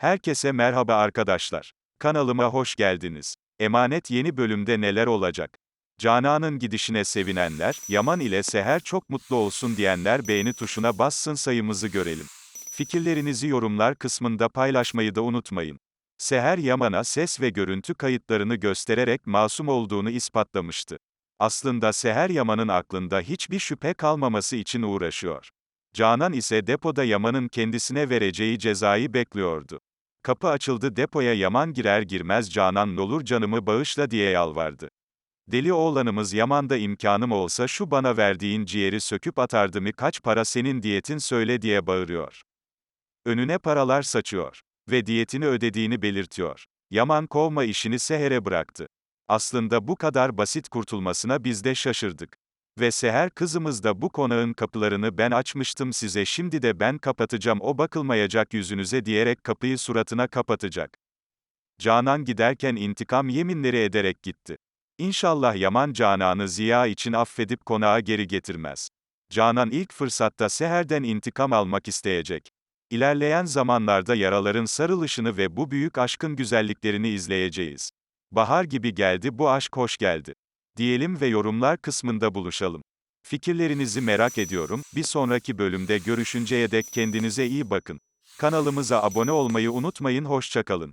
Herkese merhaba arkadaşlar. Kanalıma hoş geldiniz. Emanet yeni bölümde neler olacak? Canan'ın gidişine sevinenler, Yaman ile Seher çok mutlu olsun diyenler beğeni tuşuna bassın sayımızı görelim. Fikirlerinizi yorumlar kısmında paylaşmayı da unutmayın. Seher Yaman'a ses ve görüntü kayıtlarını göstererek masum olduğunu ispatlamıştı. Aslında Seher Yaman'ın aklında hiçbir şüphe kalmaması için uğraşıyor. Canan ise depoda Yaman'ın kendisine vereceği cezayı bekliyordu. Kapı açıldı depoya Yaman girer girmez Canan nolur canımı bağışla diye yalvardı. Deli oğlanımız Yaman'da imkanım olsa şu bana verdiğin ciğeri söküp atardı mı kaç para senin diyetin söyle diye bağırıyor. Önüne paralar saçıyor. Ve diyetini ödediğini belirtiyor. Yaman kovma işini Seher'e bıraktı. Aslında bu kadar basit kurtulmasına biz de şaşırdık. Ve Seher kızımız da bu konağın kapılarını ben açmıştım size şimdi de ben kapatacağım o bakılmayacak yüzünüze diyerek kapıyı suratına kapatacak. Canan giderken intikam yeminleri ederek gitti. İnşallah Yaman Canan'ı Ziya için affedip konağa geri getirmez. Canan ilk fırsatta Seher'den intikam almak isteyecek. İlerleyen zamanlarda yaraların sarılışını ve bu büyük aşkın güzelliklerini izleyeceğiz. Bahar gibi geldi bu aşk hoş geldi. Diyelim ve yorumlar kısmında buluşalım. Fikirlerinizi merak ediyorum. Bir sonraki bölümde görüşünceye dek kendinize iyi bakın. Kanalımıza abone olmayı unutmayın. Hoşçakalın.